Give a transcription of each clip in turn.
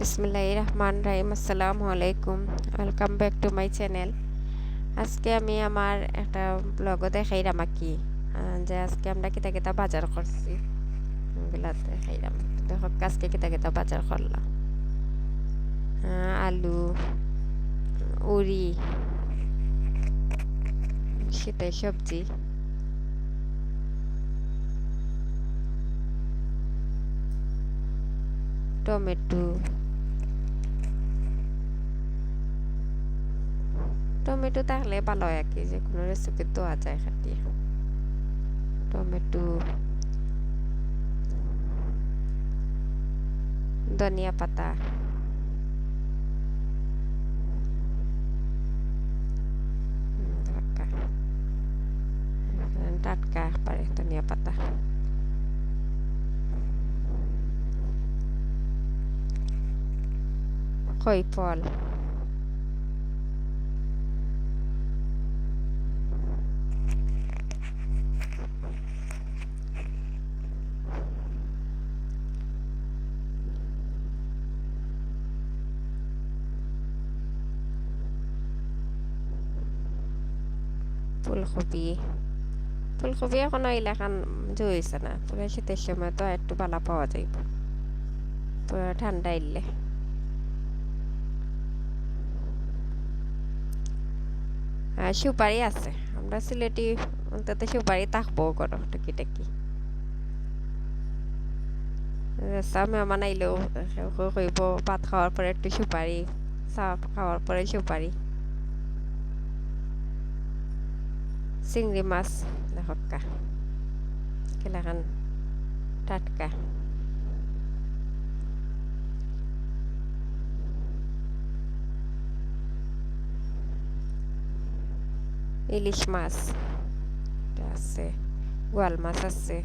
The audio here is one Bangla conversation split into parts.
বিসমিল্লাহ রহমান রাহিম আসসালামু আলাইকুম welcome back to my channel আজকে আমি আমার একটা ব্লগও দেখাইলাম কি যে আজকে আমরা কিতা কিতা বাজার করছি। দেখাইলাম দেখো, আজকে কিতা কিতা বাজার করলাম। আলু, উড়ি, শীতের সবজি। টমেটো টমেটো থাকলে ভালো হয় কি, যে কোনো রেসিপি দেওয়া যায় খাটিয়ে টমেটো, ধনিয়া পাতা। টাটকা পারে ধনিয়া পাতা। খই ফল। ফুলকপি ফুলকপি এখনও এলাকান জইছে না পুরো শীতের সময় তো একটু ভালো পাওয়া যাইব। পুরো ঠান্ডা এলে সুপারি আছে, আমরা সিলেটি অন্তত সুপারি থাকব করো টুকি টাকি মেহমান আইলেও কইব ভাত খাওয়ার পরে একটু সুপারি, চা খাওয়ার পরে সুপারি। চিংড়ি মাছ লেখকা কিলাখান টাটকা ইলিশ মাছ এটা আছে গোয়াল মাছ আছে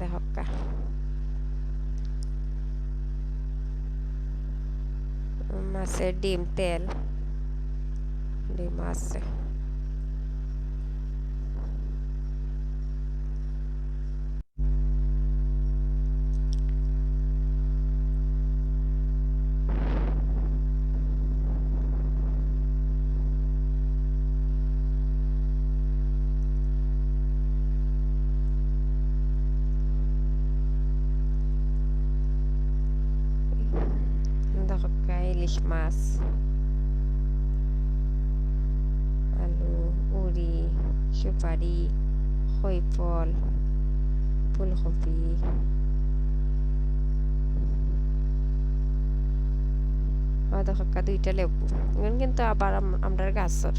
দেখকা মাছের ডিম তেল ডিম আছে ইলিশ মাছ আলু উড়ি সুপারি খৈফল ফুলকপি দেখকা দুইটা লেবু এগুলো কিন্তু আবার আম- আমরার গাছর